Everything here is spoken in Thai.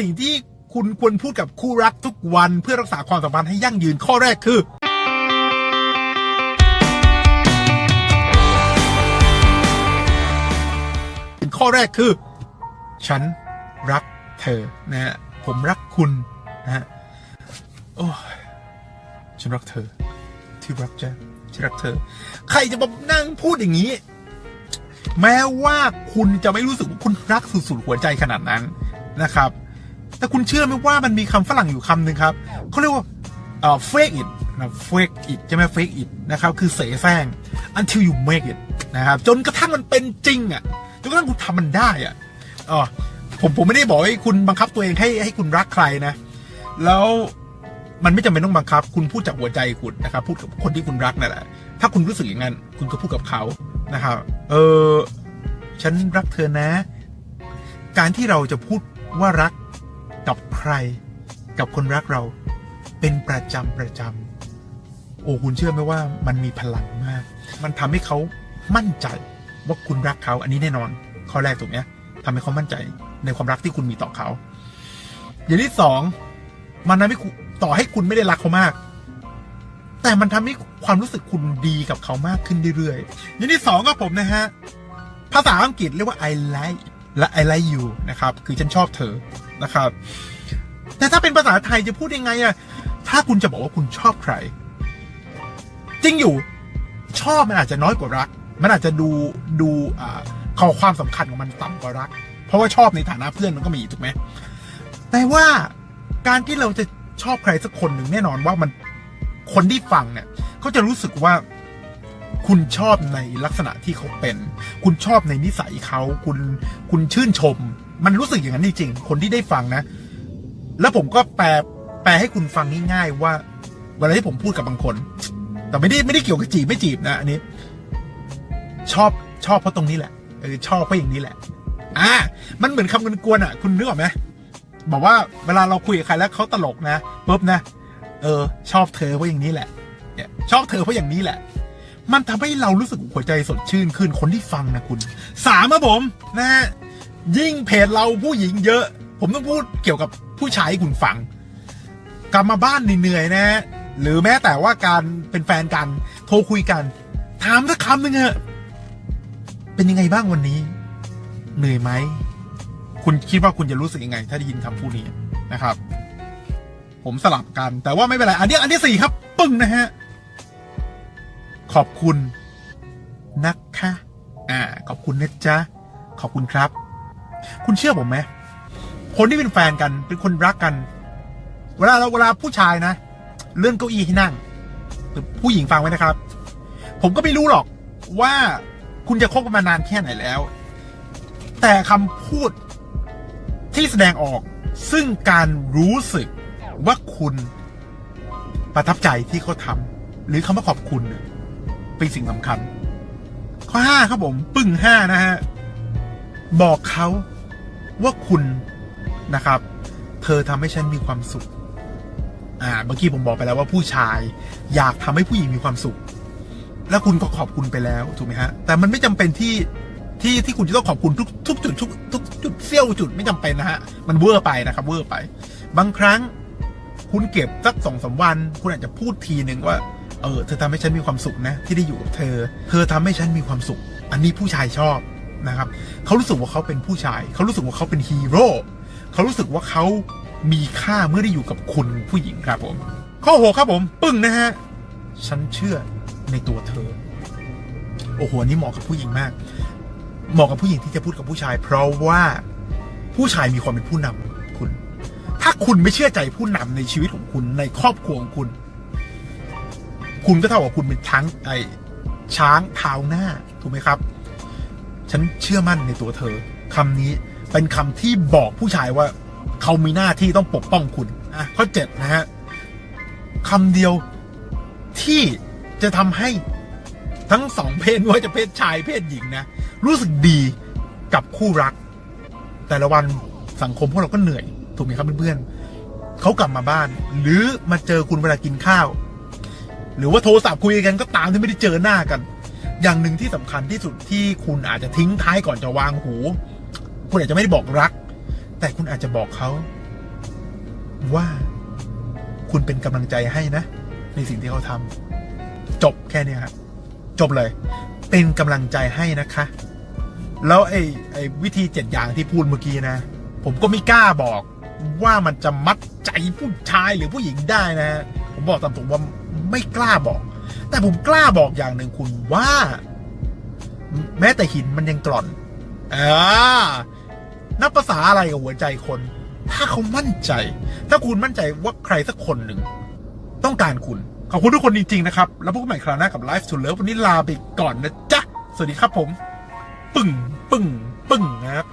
สิ่งที่คุณควรพูดกับคู่รักทุกวันเพื่อรักษาความสัมพันธ์ให้ยั่งยืนข้อแรกคือ ข้อแรกคือ ฉันรักเธอนะฮะผมรักคุณนะฮะโอ้ฉันรักเธอ ที่รักจ้ะฉันรักเธอ ใครจะมานั่งพูดอย่างนี้ แม้ว่าคุณจะไม่รู้สึกว่าคุณรักสุดๆหัวใจขนาดนั้นนะครับ แต่คุณเชื่อไหมว่ามันมีคำฝรั่งอยู่คำหนึ่งครับเขาเรียกว่าเอ่อ fake it นะ fake it ใช่ไหม fake it นะครับคือเสแสร้ง until you make it นะครับจนกระทั่งมันเป็นจริงอะจนกระทั่งคุณทำมันได้อะอ๋อผมผมไม่ได้บอกให้คุณบังคับตัวเองให้ให้คุณรักใครนะ แล้วมันไม่จำเป็นต้องบังคับ คุณพูดจากหัวใจคุณนะครับ พูดกับคนที่คุณรักนั่นแหละถ้าคุณรู้สึกอย่างนั้น คุณก็พูดกับเขานะครับ เออฉันรักเธอนะ การที่เราจะพูดว่ารัก กับใคร กับคนรักเรา เป็นประจำประจำโอ้คุณเชื่อไหมว่ามันมีพลังมาก มันทำให้เขามั่นใจว่าคุณรักเขาอันนี้แน่นอน ข้อแรกตรงเนี้ยทำให้เขามั่นใจในความรักที่คุณมีต่อเขา อย่างที่สองมันทำให้ต่อให้คุณไม่ได้รักเขามาก แต่มันทำให้ความรู้สึกคุณดีกับเขามากขึ้นเรื่อยๆอย่างที่สองก็ผมนะฮะ ภาษาอังกฤษเรียกว่า I like และ I like you นะครับ คือฉันชอบเธอ นะครับ แต่ถ้าเป็นภาษาไทยจะพูดยังไงอะถ้าคุณจะบอกว่าคุณชอบใคร จริงอยู่ชอบมันอาจจะน้อยกว่ารัก มันอาจจะดูดูอ่าขอความสำคัญของมันต่ำกว่ารัก เพราะว่าชอบในฐานะเพื่อนมันก็มีถูกไหมแต่ว่าการที่เราจะชอบใครสักคนหนึ่งแน่นอนว่ามันคนที่ฟังเนี่ยเขาจะรู้สึกว่า คุณชอบในลักษณะที่เขาเป็น คุณชอบในนิสัยเขาคุณคุณชื่นชม มันรู้สึกอย่างนั้นจริงๆคนที่ได้ฟังนะ แล้วผมก็แปลแปลให้คุณฟังง่ายๆว่า เวลาที่ผมพูดกับบางคน แต่ไม่ได้ไม่ได้เกี่ยวกับจีบไม่จีบนะอันนี้ ชอบชอบเพราะตรงนี้แหละเออชอบเพราะอย่างนี้แหละ อ่า มันเหมือนคำกวนๆอะ คุณนึกออกไหมบอกว่าเวลาเราคุยกับใครแล้วเขาตลกนะปุ๊บนะ เออ ชอบเธอเพราะอย่างนี้แหละเนี่ยชอบเธอเพราะอย่างนี้แหละ มันทำให้เรารู้สึกหัวใจสดชื่นขึ้นคนที่ฟังนะคุณสามครับผมนะฮะยิ่งเพจเราผู้หญิงเยอะ ผมต้องพูดเกี่ยวกับผู้ชายคุณฟัง กลับมาบ้านเหนื่อยนะฮะหรือแม้แต่ว่าการเป็นแฟนกัน โทรคุยกันถามสักคำหนึ่งเถอะเป็นยังไงบ้างวันนี้ เหนื่อยไหม คุณคิดว่าคุณจะรู้สึกยังไง ถ้าได้ยินคำพูดนี้นะครับ ผมสลับกันแต่ว่าไม่เป็นไร อันนี้อันที่สี่ครับ ปึ้งนะฮะ ขอบคุณนะคะอ่า ขอบคุณนะจ๊ะ ขอบคุณครับ คุณเชื่อผมไหมคนที่เป็นแฟนกันเป็นคนรักกัน เวลาเราเวลาผู้ชายนะเลื่อนเก้าอี้ให้นั่งผู้หญิงฟังไว้นะครับ ผมก็ไม่รู้หรอกว่าคุณจะคบกันมานานแค่ไหนแล้ว แต่คำพูดที่แสดงออกซึ่งการรู้สึกว่าคุณประทับใจที่เขาทำหรือคำว่าขอบคุณ เป็นสิ่งสำคัญ ข้อห้าครับผม ปึ้งห้านะฮะ บอกเขาว่าคุณนะครับ เธอทำให้ฉันมีความสุข อ่า เมื่อกี้ผมบอกไปแล้วว่าผู้ชาย อยากทำให้ผู้หญิงมีความสุข แล้วคุณก็ขอบคุณไปแล้วถูกไหมฮะ แต่มันไม่จำเป็นที่ที่ที่คุณจะต้องขอบคุณทุกทุกจุดทุกทุกจุดเสี้ยวจุดไม่จำเป็นนะฮะ มันเวอร์ไปนะครับ เวอร์ไป บางครั้ง คุณเก็บสักสองสามวัน คุณอาจจะพูดทีหนึ่งว่า เออเธอทำให้ฉันมีความสุขนะ ที่ได้อยู่กับเธอ เธอทำให้ฉันมีความสุข อันนี้ผู้ชายชอบนะครับเขารู้สึกว่าเขาเป็นผู้ชาย เขารู้สึกว่าเขาเป็นฮีโร่เขารู้สึกว่าเขามีค่าเมื่อได้อยู่กับคุณผู้หญิงครับผม ข้อหกครับผม ปึ้งนะฮะฉันเชื่อในตัวเธอ โอ้โหอันนี้เหมาะกับผู้หญิงมาก เหมาะกับผู้หญิงที่จะพูดกับผู้ชาย เพราะว่าผู้ชายมีความเป็นผู้นำคุณ ถ้าคุณไม่เชื่อใจผู้นำในชีวิตของคุณในครอบครัวของคุณ คุณก็เท่ากับคุณเป็นช้างไอช้างเท้าหน้าถูกไหมครับ ฉันเชื่อมั่นในตัวเธอคำนี้เป็นคำที่บอกผู้ชายว่า เขามีหน้าที่ต้องปกป้องคุณอะข้อเจ็ดนะฮะคำเดียวที่จะทำให้ทั้งสองเพศว่าจะเพศชายเพศหญิงนะ รู้สึกดีกับคู่รัก แต่ละวันสังคมพวกเราก็เหนื่อย ถูกไหมครับเพื่อนๆเขากลับมาบ้าน หรือมาเจอคุณเวลากินข้าว หรือว่าโทรศัพท์คุยกันก็ตามที่ไม่ได้เจอหน้ากัน อย่างหนึ่งที่สำคัญที่สุดที่คุณอาจจะทิ้งท้ายก่อนจะวางหู คุณอาจจะไม่ได้บอกรัก แต่คุณอาจจะบอกเขาว่าคุณเป็นกำลังใจให้นะ ในสิ่งที่เขาทำจบแค่นี้ครับจบเลย เป็นกำลังใจให้นะคะ แล้วไอ้ไอ้วิธีเจ็ดอย่างที่พูดเมื่อกี้นะ ผมก็ไม่กล้าบอกว่ามันจะมัดใจผู้ชายหรือผู้หญิงได้นะฮะ ผมบอกตามตรงว่าไม่กล้าบอก แต่ผมกล้าบอกอย่างหนึ่งคุณว่า แม้แต่หินมันยังกร่อนอ่านับภาษาอะไรกับหัวใจคน ถ้าเขามั่นใจ ถ้าคุณมั่นใจว่าใครสักคนหนึ่ง ต้องการคุณ ขอบคุณทุกคนจริง ๆ นะครับ แล้วพบกันใหม่คราวหน้ากับ Life to Love วันนี้ลาไปก่อนนะจ๊ะ สวัสดีครับผม ปึ้งปึ้งปึ้งนะครับ